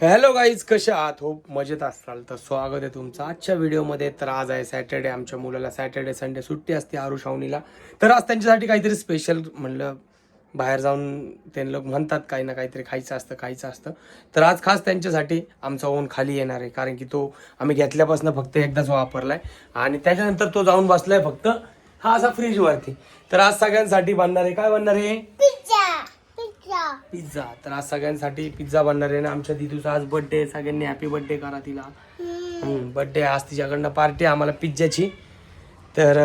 Hello guys कशा आहात? हो मजेत असाल तर स्वागत आहे तुमचं आजच्या व्हिडिओमध्ये. तर आज आहे सॅटर्डे आमच्या मुलाला सॅटर्डे संडे सुट्टी असते आरुषावणीला. तर आज त्यांच्यासाठी काहीतरी स्पेशल म्हणलं बाहेर जाऊन ते लोक म्हणतात काही ना काहीतरी खायचं असतं खायचं असतं. तर आज खास त्यांच्यासाठी आमचा ओन खाली येणार आहे कारण की तो आम्ही घेतल्यापासून फक्त एकदाच वापरलाय. आणि त्याच्यानंतर तो जाऊन बसलाय फक्त हा असा फ्रीजवरती तर आज सगळ्यांसाठी बनणार आहे काय बनणार आहे? पिझ्झा. तर आज सगळ्यांसाठी पिझ्झा बनणार आहे ना. आमच्या दिदूचा आज बर्थडे सगळ्यांनी हॅपी बर्थडे करा तिला. बर्थडे आज तिच्याकडनं पार्टी आम्हाला पिझ्झाची तर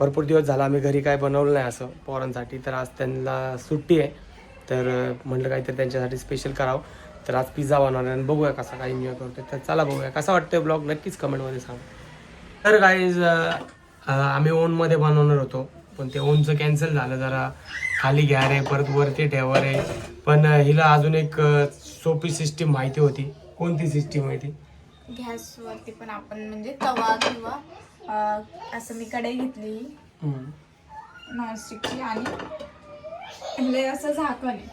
भरपूर दिवस झाला आम्ही घरी काय बनवलं नाही असं पोरांसाठी. तर आज त्यांना सुट्टी आहे. तर म्हटलं काहीतरी त्यांच्यासाठी स्पेशल करावं. तर आज पिझ्झा बनवणार आहे. आणि बघूया कसा काय एन्जॉय करतोय. तर चला बघूया. कसा वाटतोय ब्लॉग नक्कीच कमेंटमध्ये सांगा. तर गाईज आम्ही ओनमध्ये बनवणार होतो. पण ते ओनचं कॅन्सल झालं जरा. खाली घ्या रे परत वरती ठेवा रे. पण हिला अजून एक सोपी सिस्टीम माहिती होती. कोणती सिस्टीम माहिती गॅसवरती पण आपण म्हणजे तवा किंवा अं, असं मी कढई घेतली. नॉनस्टिकची आणि हे असं झाकण आहे.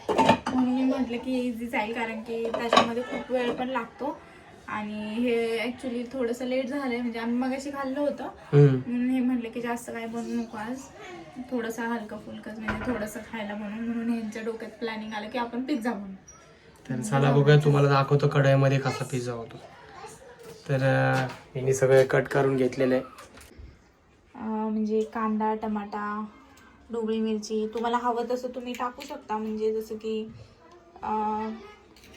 म्हणून मी म्हटलं की इझी जाईल कारण की त्याच्यामध्ये खूप वेळ पण लागतो. आणि हे ॲक्च्युली थोडंसं लेट झालं आहे म्हणजे आम्ही मगाशी खाल्लं होतं. म्हणून हे म्हटलं की जास्त काय बनवू नको आज. थोडंसं हलकं फुलकंच म्हणजे थोडंसं खायला म्हणून म्हणून ह्यांच्या डोक्यात प्लॅनिंग आलं की आपण पिझ्झा बनवू. तर चला बघूया तुम्हाला दाखवतो कढईमध्ये कसा पिझ्झा होतो. तर यांनी सगळे कट करून घेतलेले आहे. अं, म्हणजे कांदा टमाटा ढोबळी मिरची तुम्हाला हवं तसं तुम्ही टाकू शकता. म्हणजे जसं की अं,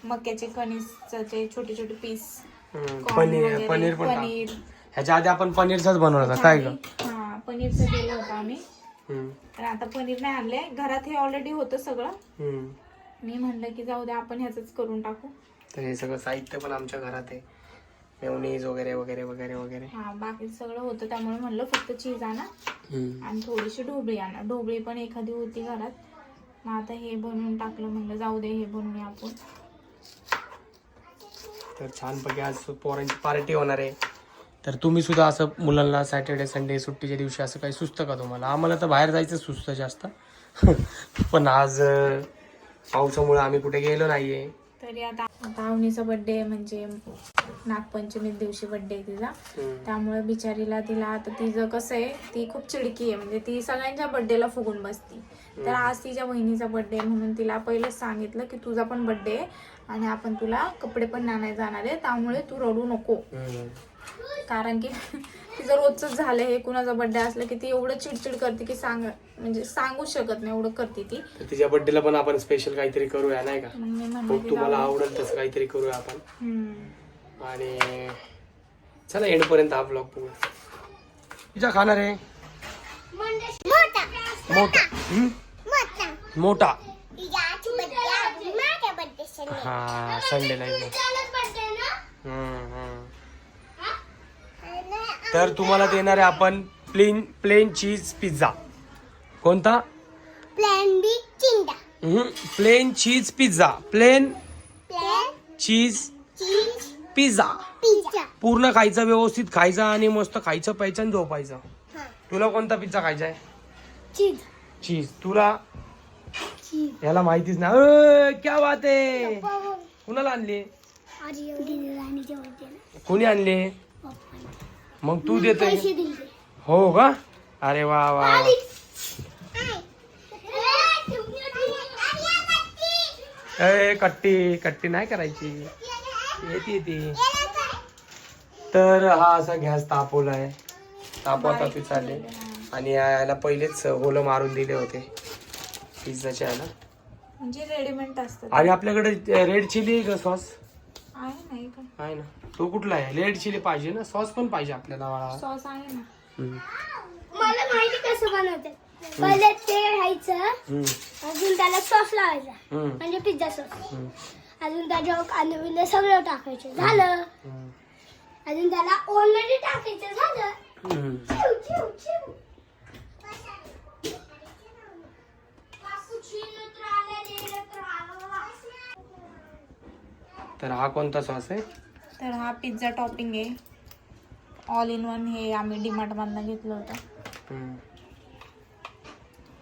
मक्याचे कणीसचे छोटे छोटे पीस पनीर पनीर पण टाक. ह्याच्या आधी आपण पनीरचाच बनवला काय ग? हा पनीरचं केलं होतं आम्ही. हम्म, पण आता पनीर नाही आणले घरात हे ऑलरेडी होतं सगळं. हम्म. मी म्हणलं की जाऊ दे आपण ह्याच करून टाकू. तर हे सगळं साहित्य पण आमच्या घरात आहे. मेवनीज वगैरे वगैरे वगैरे वगैरे. हा बाकी सगळं होतं. त्यामुळे म्हणलं फक्त चीज आणा. हम्म. आणि थोडीशी ढोबळी आणा. ढोबळी पण एखादी होती घरात. मग आता हे बनवून टाकलं. म्हणलं जाऊ दे हे बनवूया आपण. तर छानपैकी आज पोरांची पार्टी होणार आहे. तर तुम्ही सुद्धा असं मुलांना सॅटर्डे संडे सुट्टीच्या दिवशी असं काही सुचतं का तुम्हाला? आम्हाला तर बाहेर जायचं सुचतं जास्त. पण आज पावसामुळे आम्ही कुठे गेलो नाहीये. तरी आता आता अवनीचा बड्डे म्हणजे नागपंचमी दिवशी बड्डे आहे तिचा. त्यामुळे बिचारीला तिला आता तिचं कसं आहे ती खूप चिडकी आहे. म्हणजे ती सगळ्यांच्या बड्डेला फुगून बसती. तर आज तिच्या बहिणीचा बड्डे म्हणून तिला पहिलेच सांगितलं की तुझा पण बड्डे आहे. आणि आपण तुला कपडे पण आणायला जाणार आहे त्यामुळे तू रडू नको. कारण की तिचं रोजच झालं हे कुणाचा बड्डे असलं की ती एवढं चिडचिड करते की सांग म्हणजे सांगू शकत नाही एवढं करते ती. तिच्या बर्थडेला पण आपण स्पेशल काहीतरी करूया नाही का? मग तुम्हाला. आवडेल तसं काहीतरी करूया आपण. आणि चला एंडपर्यंत हा ब्लॉग बघू. तुझा खाणार आहे. मोठा. मोठा हम्म? मोठा मोठा याची बड्डे माझ्या बड्डे संडे हा संडेला. तर तुम्हाला देणार आहे आपण प्लेन प्लेन चीज पिझ्झा कोणता? Plan cheese pizza plain plan cheese pizza पूर्ण खायचं व्यवस्थित खायचं आणि मस्त खायचं प्यायचं आणि झोपायचं. तुला कोणता पिझ्झा खायचा आहे? चीज चीज तुला? याला माहितीच ना अय, क्या बात आहे. कुणाला आणली? कोणी आणले? मग तू दिले. हो का? अरे वा वा वा. ए कट्टी कट्टी नाही करायची. येते ती तर हा असा गॅस तापवलाय. तापवता ती चालले आणि याला पहिलेच होलं मारून दिले होते. पिझ्झाच्या याला म्हणजे रेडीमेड असतात आणि आपल्याकडे रेड चिली का सॉस आहे नाही का आहे ना तो कुठला आहे रेड चिली पाहिजे ना सॉस पण पाहिजे आपल्याला बाळा. सॉस आहे ना हम्म. मला माहिती कसं बनवते पहिले ते घ्यायचं हम्म. अजून त्याला सॉस लावायचा हम्म. म्हणजे पिझ्झा सॉस हम्म. अजून त्याच्यावर कांदे बिंदे सगळं टाकायचं झालं हम्म. अजून त्याला ऑलरेडी टाकायचं झालं हम्म. चिव, चिव, चिव. तर हा कोणता सॉस आहे? तर हा पिझ्झा टॉपिंग आहे. ऑल इन वन हे आम्ही डीमार्टमधनं घेतलं होतं.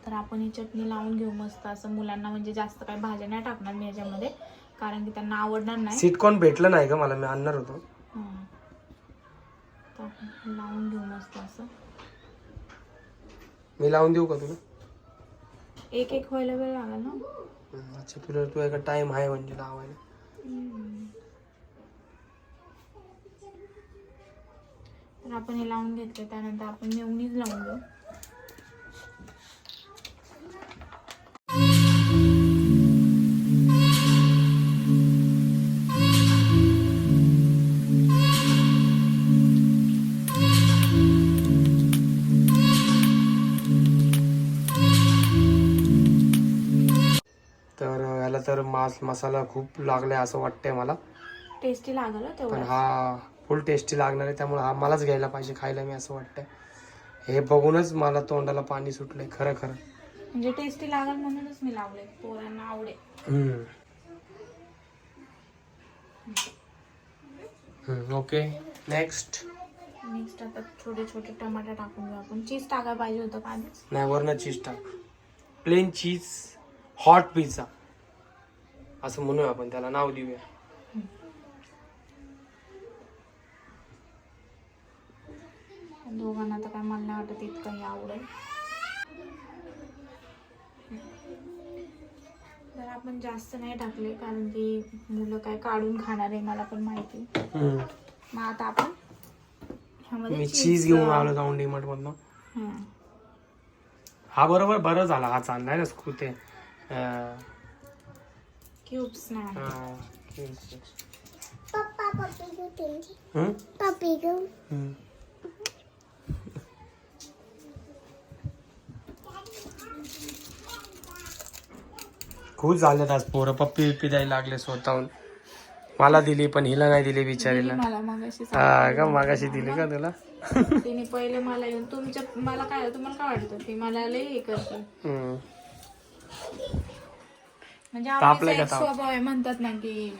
तर आपण ही चटणी लावून घेऊ मस्त असं मुलांना म्हणजे जास्त काही भाज्या नाही टाकणार मी याच्यामध्ये कारण की त्यांना आवडणार नाही. सिटकॉन भेटलं नाही का मला मी आणणार होतो. हं. लावून घेऊ मस्त असं. मी लावून देऊ का तुला? एक एक व्हायला वेळ लागेल ना? अच्छा तुला तू एका टाइम आहे म्हणजे लावायला. तर आपण हे लावून घेतलं त्यानंतर आपण मेवणीच लावून घेऊ याला तर मास मसाला खूप लागलाय असं वाटतंय मला. टेस्टी लागल हं पण तेवढं हा फुल टेस्टी लागणार आहे त्यामुळे हा मलाच घ्यायला पाहिजे खायला मी असं वाटतंय. हे बघूनच मला तोंडाला पाणी सुटलंय खरं खरं. म्हणजे टेस्टी लागल म्हणूनच मी लावले पोरांना आवडेल हम्म. हम्म, ओके नेक्स्ट नेक्स्ट आता छोटे छोटे टमाटर टाकून घेऊ आपण. चीज टाकायला पाहिजे होतं का आधीच नाही वरनं चीज टाक. प्लेन चीज हॉट पिझ्झा असं म्हणूया आपण त्याला नाव देऊया. दोघांना तर काय मला नाही वाटत इतकंही आवडेल तर आपण जास्त नाही टाकले कारण की मुलं काय काढून खाणार आहे मला पण माहिती. मग आता आपण ह्यामध्ये मी चीज घेऊन आलो जाऊन डीमार्ट मधनं हं. हा बरोबर बरं झाला हा चांगला आहे ना स्क्रू ते अं, क्यूब्स हा. पप्पा पप्पी घेऊ त्यांची? पप्पी घेऊ. खूप झालेत आज पोरं. पप्पी बिप्पी द्यायला लागले स्वतःहून. मला दिली पण हिला नाही दिली बिचारीला. हा का मागाशी दिली का तुला? तिने पहिले मला येऊन तुमच्या मला काय तुम्हाला काय वाटतं? ती मला लई हे करते. म्हणजे तापलंय ताप? स्वभाव आहे म्हणतात ना की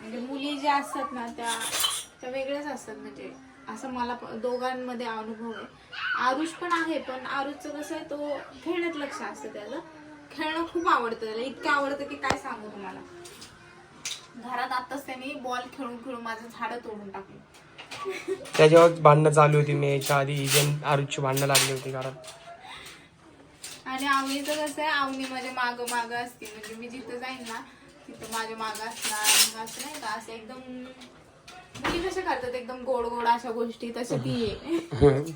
म्हणजे मुली ज्या असतात ना त्या त्या वेगळ्याच असतात. म्हणजे असं मला प- दोघांमध्ये अनुभव आहे. आरुष पण आहे पण आरुषचं कसं आहे तो खेळण्यात लक्ष असतं त्याचं. खेळणं खूप आवडतं त्याला. इतकं आवडतं की काय सांगू तुम्हाला? घरात आताच त्यांनी बॉल खेळून खेळून माझं झाडं तोडून टाकलं. त्याच्यावर भांडणं चालू होती. मी याच्या आधी इजन आरुची भांडणं लागली होती कारण आणि आवनीचं कसं आहे आवनी माझ्या माग माग असते. म्हणजे मी जिथं जाईन ना तिथं माझ्या माग असणार. असं नाही का असं एकदम म्हणजे मुली कशा करतात एकदम गोड गोड अशा गोष्टी तसं ती आहे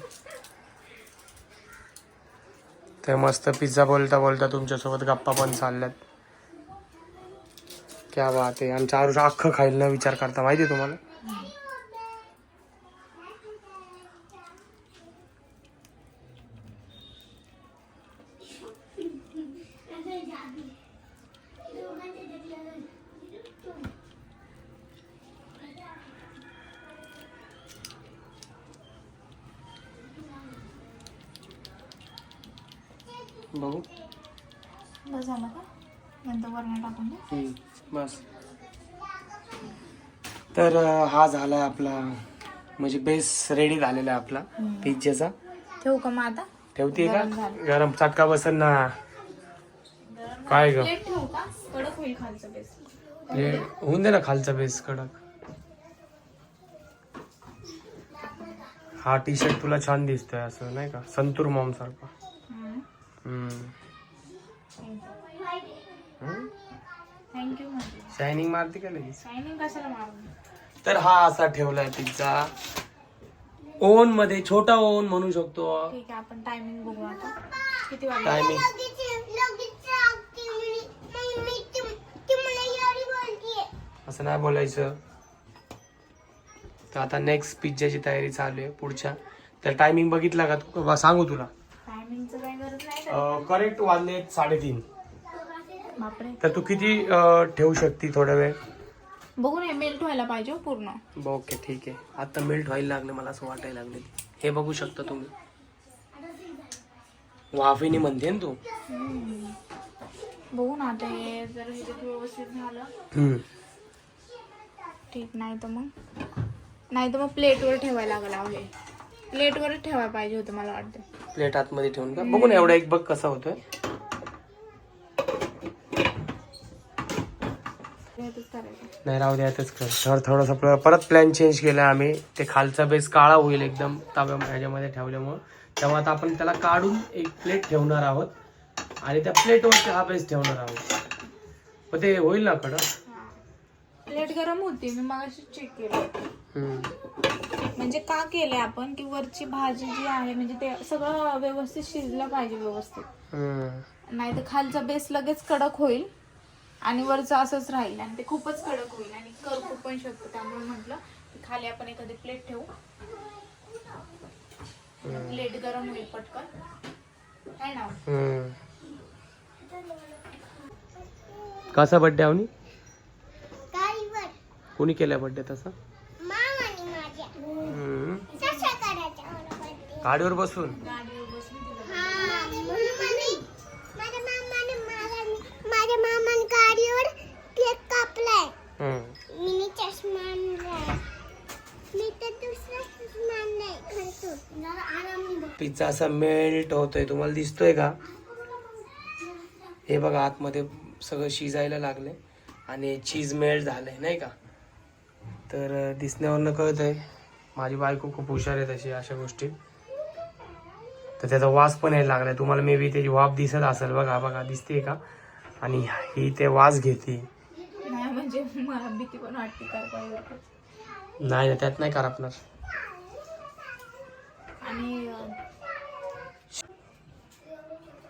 ते मस्त पिझ्झा बोलता बोलता तुमच्यासोबत गप्पा पण चालल्यात. क्या बात आहे. आमच्या आरुष अख्खं खायला विचार करता माहिती आहे तुम्हाला बघू बस झालं का नंतर वरण टाकून द्या हम्म, बस तर हा झालाय आपला म्हणजे बेस रेडी झालेला आहे आपला पिझ्झाचा ठेवू का मग आता? ठेवते का? गरम झालं. चटका बसन ना. काय ग? हे होऊन दे ना खालचा बेस कडक. हा टी शर्ट तुला छान दिसतोय असं नाही का? संतूर मॉम सारखा. थँक्यू शायनिंग मारते का लगेच? शायनिंग कशाला मारून तर हा असा ठेवलाय पिझ्झा ओव्हनमध्ये छोटा ओव्हन म्हणू शकतो. ठीक आहे आपण टायमिंग बघू आता. किती वाजले? टायमिंग असं नाही बोलायचं. तर आता नेक्स्ट पिझ्झाची तयारी चालू आहे पुढच्या. तर टायमिंग बघितला का तू? सांगू तुला. टायमिंगचं काही गरज नाही. का? करेक्ट वाजले साडेतीन. बापरे. तर तू किती अं, ठेवू शकते थोडा वेळ? बघू नये मेल्ट व्हायला पाहिजे हो पूर्ण. ओके ठीक आहे. आता मेल्ट व्हायला लागले मला असं वाटायला लागले. हे बघू शकता तुम्ही. वाफेने म्हणते ना तू. बघू ना आता हे जर हे व्यवस्थित झालं. हम्म. ठीक नाही तर मग. नाही तर मग प्लेटवर ठेवायला लागला हे. प्लेटवरच ठेवायला पाहिजे होतं मला वाटतं. प्लेट आतमध्ये ठेवून का? बघू ना एवढा एक बघ कसा होतोय. यातच करायचं. नाही राहू द्या यातच कर. थोडं थोडंसं आपलं परत प्लॅन चेंज केला आम्ही. ते खालचा बेस काळा होईल एकदम तव्या ह्याच्यामध्ये ठेवल्यामुळं. तेव्हा आता आपण त्याला काढून एक प्लेट ठेवणार आहोत. आणि त्या प्लेटवरती हा बेस ठेवणार आहोत. पण ते होईल ना कडं प्लेट गरम होती मी मगाशी चेक केलं. हम्म. म्हणजे का केलंय आपण? की वरची भाजी जी आहे म्हणजे ते सगळं व्यवस्थित शिजलं पाहिजे व्यवस्थित. हम्म. नाही तर खालचा बेस लगेच कडक होईल. आणि वरचं असंच राहील आणि ते खूपच कडक होईल आणि करपू पण शकतो. त्यामुळे म्हटलं की खाली आपण एखादी प्लेट ठेवू. प्लेट गरम होईल पटकन. आहे ना. कसा बड्डे आवनी? गाडीवर कोणी केलाय बड्डे तसा? मामाने माझ्या. पिझ्झा असा मेल्ट होतोय तुम्हाला दिसतोय का? हे बघा आतमध्ये सगळं शिजायला लागलंय आणि चीज मेल्ट झालंय नाही का? तर दिसण्यावरनं कळत आहे माझी बायको खूप हुशार आहे तशी अशा गोष्टी. तर त्याचा वास पण यायला लागलाय. तुम्हाला मे बी त्याची वाफ दिसत असेल बघा बघा दिसते का? आणि ही ते वास घेते. नाही म्हणजे त्यात नाही करपणार. आणि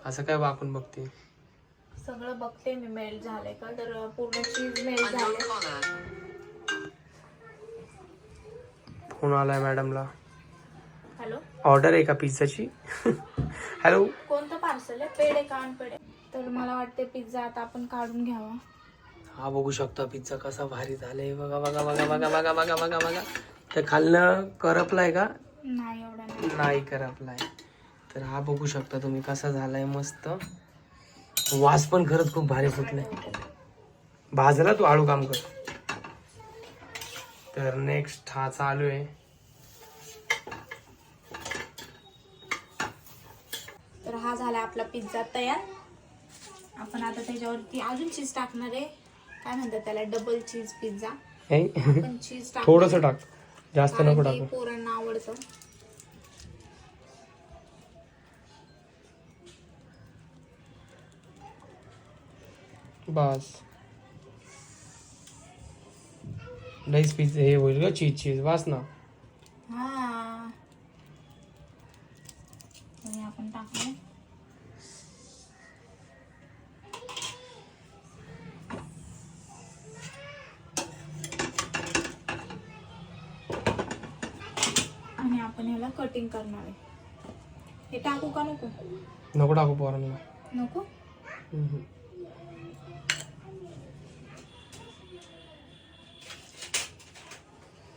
असं काय वाकून बघते? सगळं बघते मी मेल्ट झालंय का? तर पूर्ण चीज मेल्ट झाले फोन आलाय मॅडमला? हॅलो? ऑर्डर आहे का पिझ्झाची? हॅलो? कोणतं पार्सल आहे? पेढे का पेढे तर मला वाटते पिझ्झा आता आपण काढून घ्यावा. हा बघू शकता पिझ्झा कसा भारी झालाय. बघा बघा बघा बघा बघा बघा बघा बघा. तर खालनं करपलाय का? नाही एवढा नाही करपलाय. तर हा बघू शकता तुम्ही कसा झालाय मस्त. वास पण खरंच खूप भारी फुटलाय. भाजला तू आळू काम कर. तर नेक्स्ट हा चालू आहे. तर हा झाला आपला पिझ्झा तयार. आपण आता त्याच्यावरती अजून चीज टाकणार आहे. काय म्हणतात त्याला? डबल चीज पिझ्झा थोडस टाक. जास्त नको टाकू. पोरांना आवडतं. बस. लईच पिझ्झा हे होईल ग चीज चीज वास ना. हा. हे आपण टाकलं आणि आपण ह्याला कटिंग करणार आहे. हे टाकू का नको? नको टाकू पोरांना. नको?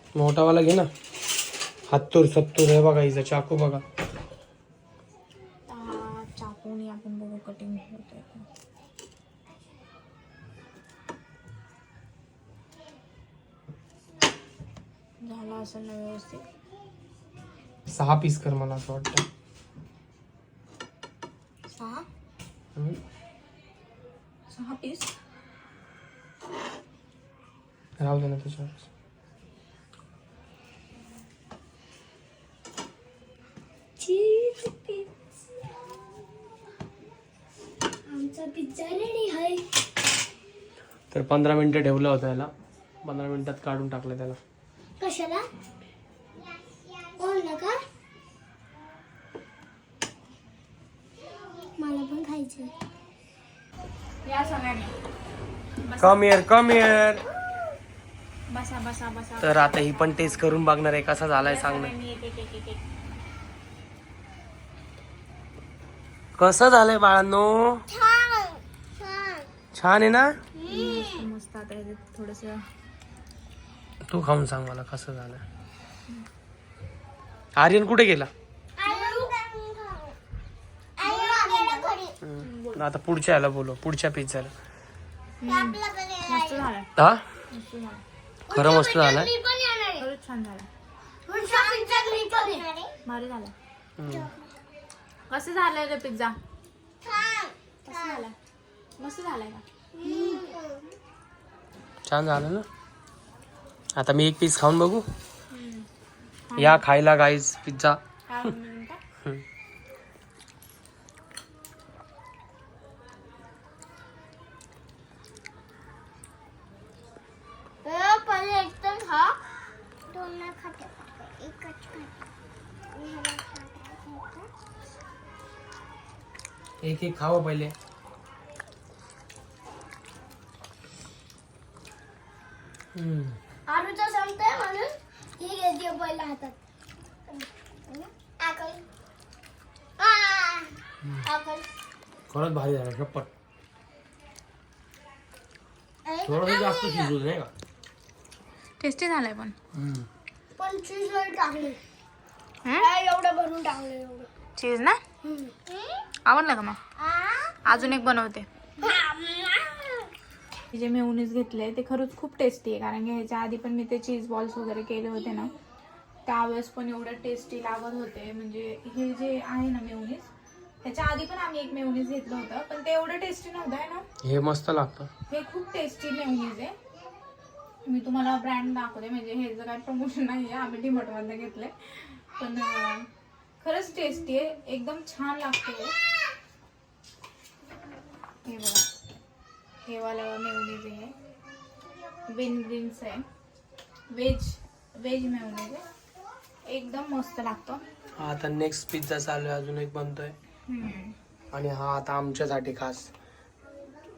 हम्म. मोठावाला घे ना हत्तूर सत्तूर हे बघा हिचा चाकू बघा आता चाकूने आपण बघू कटिंग होतंय का. ना व्यवस्थित सहा पीस कर मला असं वाटतं सहा हम्म. सहा पीस राहू दे ना त्याच्यावर तर पंधरा मिनिटं ठेवलं होतं याला. पंधरा मिनिटात काढून टाकलं त्याला. कशाला? बोल का? मला पण खायचं या सगळ्यांनी. कम इयर कम इयर बसा बसा बसा. तर आता ही पण टेस्ट करून बघणार आहे कसा झालाय या सांग ना. सगळ्यांनी एक एक एक एक एक. कसं झालंय बाळांनो? छान आहे ना? मस्त मस्त आता थोडस तू खाऊन सांग मला कसं झालं. आर्यन कुठे गेला? हम्म. आता पुढच्या याला बोलो पुढच्या पिझ्झाला मस्त झालं हा? मस्त झालं खरं मस्त झालाय. खरंच छान झालं भारी झालं हम्म. कसं झालंय रे पिझ्झा? कसं झालं मस्त झालाय का? छान झालं ना? आता मी एक पीस खाऊन बघू. या खायला गाईज पिझ्झा पहिले खा. दोन नाही खाते. एकच खाते. एक एक खावं पहिले हम्म. आरूचं संपतंय म्हणून हे घेते पहिल्या हातात आकल आ, खरंच भारी झालं शपथ थोडंसं जास्त शिजू नाही का? टेस्टी झालाय पण. हम्म. पण चीज वर टाकले. हम्म? काय एवढं भरून टाकलं एवढं. चीज ना? हम्म. आवडलं का मग? आ, अजून एक बनवते. आ, जे मेवनीज घेतले ते खरंच खूप टेस्टी आहे कारण की ह्याच्या आधी पण मी ते चीज बॉल्स वगैरे केले होते ना त्यावेळेस पण एवढं टेस्टी लागत होते. म्हणजे हे जे आहे ना मेवनीज त्याच्या आधी पण आम्ही एक मेवनीज घेतलं होतं पण ते एवढं टेस्टी नव्हतं आहे ना? हे मस्त लागतं. हे खूप टेस्टी मेवनीज आहे. मी तुम्हाला ब्रँड दाखवते म्हणजे हे जर काही प्रमोशन नाही आहे आम्ही डीमर्टमधनं घेतले पण खरंच टेस्टी आहे एकदम छान लागते हे. हे बघा. हे वाला मेवनीज आहे. बिन ग्रीन्स आहे. व्हेज व्हेज मेवनीज आहे. एकदम मस्त लागतो. आता नेक्स्ट पिझ्झा चालू आहे अजून एक बनतोय. आणि हा आता आमच्यासाठी खास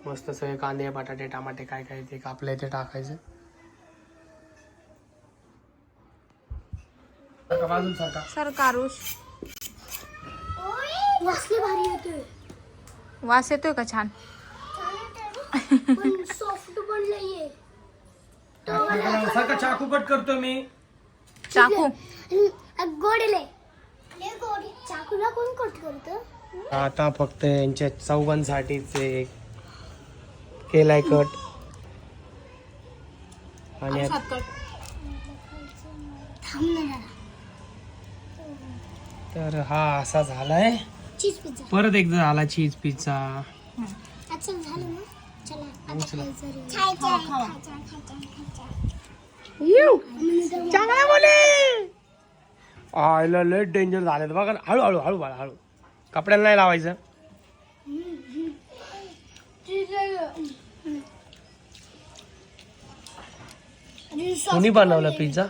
मस्त सगळे कांदे बटाटे टमाटे काय काय ते कापले ते टाकायचे. वास येतोय का छान? पण सॉफ्ट चाकू कट करतो मी. चाकू. गोडले. गोडी चाकूला कोण कट करत? आता फक्त यांच्या चौघांसाठीच एक केलाय कट. आणि तर हा असा झालाय. Cheese pizza. परत एकदा झाला चीज पिझ्झा. आयला लय डेंजर झाले बघा ना. हळू हळू हळू बाळा हळू. कपड्याला नाही लावायचं? कोणी बनवलं पिझ्झा?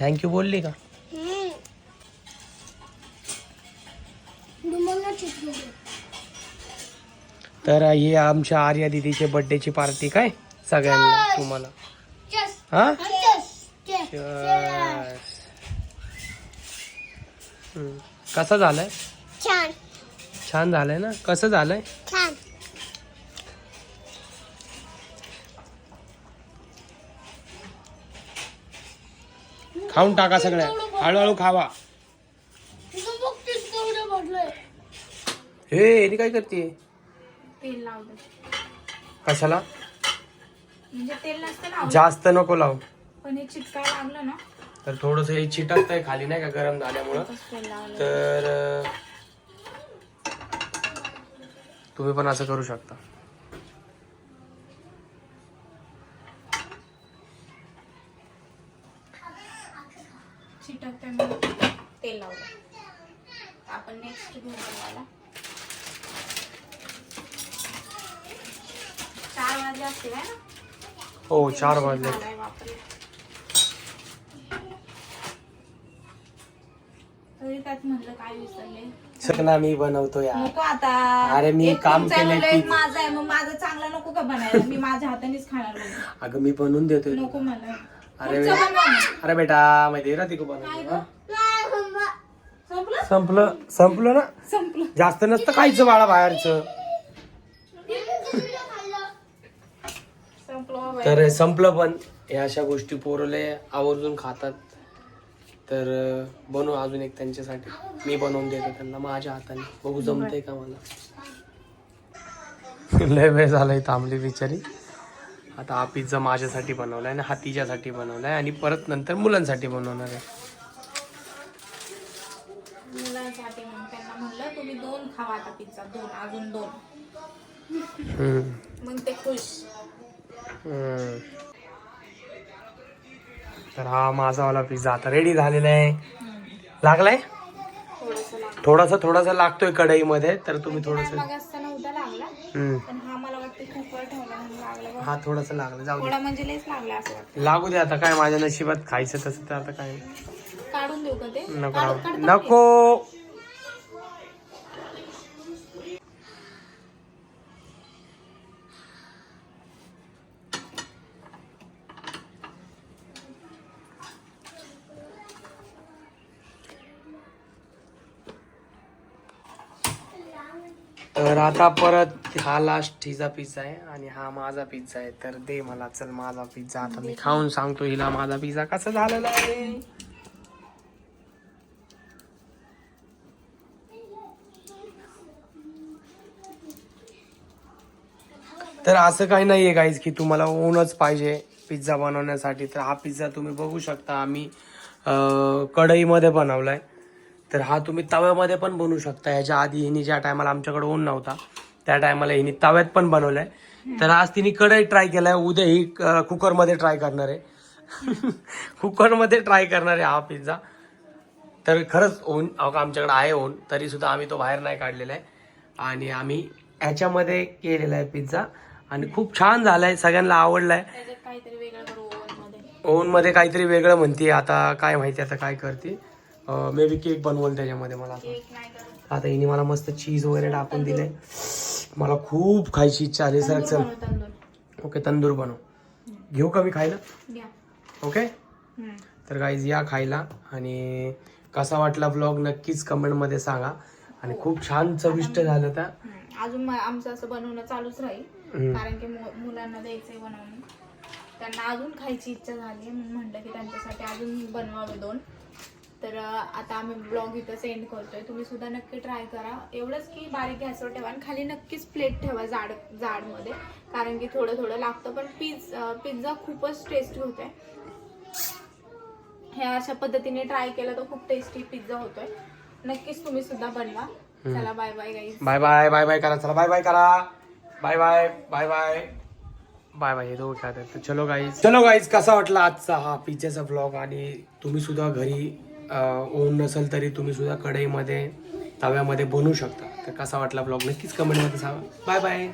थँक्यू बोलली का. तर ही आमच्या आर्या दिदीचे बर्थडेची पार्टी काय? सगळ्यांना तुम्हाला. हा. हम्म. कसं झालंय? छान. छान झालंय ना? कसं झालंय? छान. खाऊन टाका सगळ्या. हळूहळू खावा. हे यांनी काय करते तेल लावलं कशाला? म्हणजे तेल नसतं लावलं. जास्त नको लावू. पण हे चिटकाय लागलं ना? तर थोडस हे चिटकत आहे खाली नाही का गरम झाल्यामुळं. तर तुम्ही पण असं करू शकता. तेल लावलं. आपण नेक्स्ट घेऊ बनवायला चार वाजले असतील हो चार वाजले झालाय बापरे तरी त्यात म्हणलं काय विसरले. सगळा मी बनवतो यार. नको आता. अरे मी एक काम तुमचं आहे केलंय म्हणलं, एक की- माझं आहे मग माझं चांगलं नको का बनायला? मी माझ्या हातानेच खाणार. अगं मी बनवून देतोय. नको मला. अरे बनवा. अरे बेटा माहिती का काय बनवतो गं? हा? संपलं? संपलं. संपलं ना? संपलं. जास्त नसतं खायचं बाळा बाहेरचं. संपलं बाबा. तर संपलं पण. हे अशा गोष्टी पोरले आवर्जून खातात. तर बनवू अजून एक त्यांच्यासाठी. मी बनवून देतो त्यांना माझ्या हाताने. बघू जमतंय का मला. लय वेळ झालाय थांबली बिचारी. आता हा पिझ्झा माझ्यासाठी बनवलाय आणि हा तिच्यासाठी बनवलाय आणि परत नंतर मुलांसाठी बनवणार आहे. मुलांसाठी मग त्यांना म्हणलं तुम्ही दोन खावा आता पिझ्झा दोन अजून दोन. मग ते खुश. तर हा माझावाला पिझ्झा आता रेडी झालेला आहे. लागलाय? थोडंसं थोडासा लागतोय कढईमध्ये तर तुम्ही थोडस हा. हा थोडासा लागला. जाऊ दे. थोडा म्हणजे लागू दे आता काय माझ्या नशिबात खायचं तसं तर आता काय काढून देऊ का ते? नको नको. तर आता परत हा लास्ट हिचा पिझ्झा आहे आणि हा माझा पिझ्झा आहे. तर दे मला चल माझा पिझ्झा आता मी खाऊन सांगतो हिला माझा पिझ्झा कसा झालेला आहे. तर असं काही नाहीये गाईज की तुम्हाला ओनच पाहिजे पिझ्झा बनवण्यासाठी. तर हा पिझ्झा तुम्ही बघू शकता आम्ही कढईमध्ये कढईमध्ये बनवलाय. तर हा तुम्ही तव्यामध्ये पण बनवू शकता. याच्या आधी हिने ज्या टायमाला आमच्याकडे ओन नव्हता त्या टायमाला हिने तव्यात पण बनवलाय. तर आज तिने कढई ट्राय केलाय उद्या ही कुकरमध्ये ट्राय करणार आहे. कुकरमध्ये ट्राय करणार आहे हा पिझ्झा तर खरंच ओन आमच्याकडे आहे ओन तरी सुद्धा आम्ही तो बाहेर नाही काढलेला आहे. आणि आम्ही ह्याच्यामध्ये केलेला आहे पिझ्झा आणि खूप छान झालाय सगळ्यांना आवडलाय. ओव्हनमध्ये काहीतरी वेगळं म्हणते आता काय माहिती आता काय करते. मे बी केक बनवल त्याच्यामध्ये मला. आता हिने मला मस्त चीज वगैरे टाकून दिलंय मला खूप खायची इच्छा आली. सर चल. ओके तंदूर. बनव. घेऊ का मी खायला? ओके. तर गाईज या खायला. आणि कसा वाटला ब्लॉग नक्कीच कमेंटमध्ये सांगा. आणि खूप छान चविष्ट झालं हम्म. अजून आमचं असं बनवणं चालूच राहील. कारण की मुलांना द्यायचंय बनवून. त्यांना अजून खायची इच्छा झाली म्हणून म्हटलं की त्यांच्यासाठी अजून बनवावे दोन. तर आता आम्ही ब्लॉग इथं सेंड करतोय. तुम्ही सुद्धा नक्की ट्राय करा. एवढंच की बारीक गॅसवर ठेवा आणि खाली नक्कीच प्लेट ठेवा जाड जाडमध्ये. कारण की थोडं थोडं लागतं. पण पिझ पिझ्झा खूपच टेस्टी होतोय. ह्या अशा पद्धतीने ट्राय केलं तर खूप टेस्टी पिझ्झा होतोय. नक्कीच तुम्ही सुद्धा बनवा. चला bye bye guys bye bye bye bye करा. चला बाय बाय करा. Bye bye bye bye bye bye हे तर चलो गाईज चलो गाईज कसा वाटला आजचा हा पिझ्झाचा ब्लॉग आणि तुम्ही सुद्धा घरी ओन नसेल तरी तुम्ही सुद्धा कढईमध्ये तव्यामध्ये बनवू शकता. तर कसा वाटला ब्लॉग नक्कीच कमेंटमध्ये सांगा. Bye bye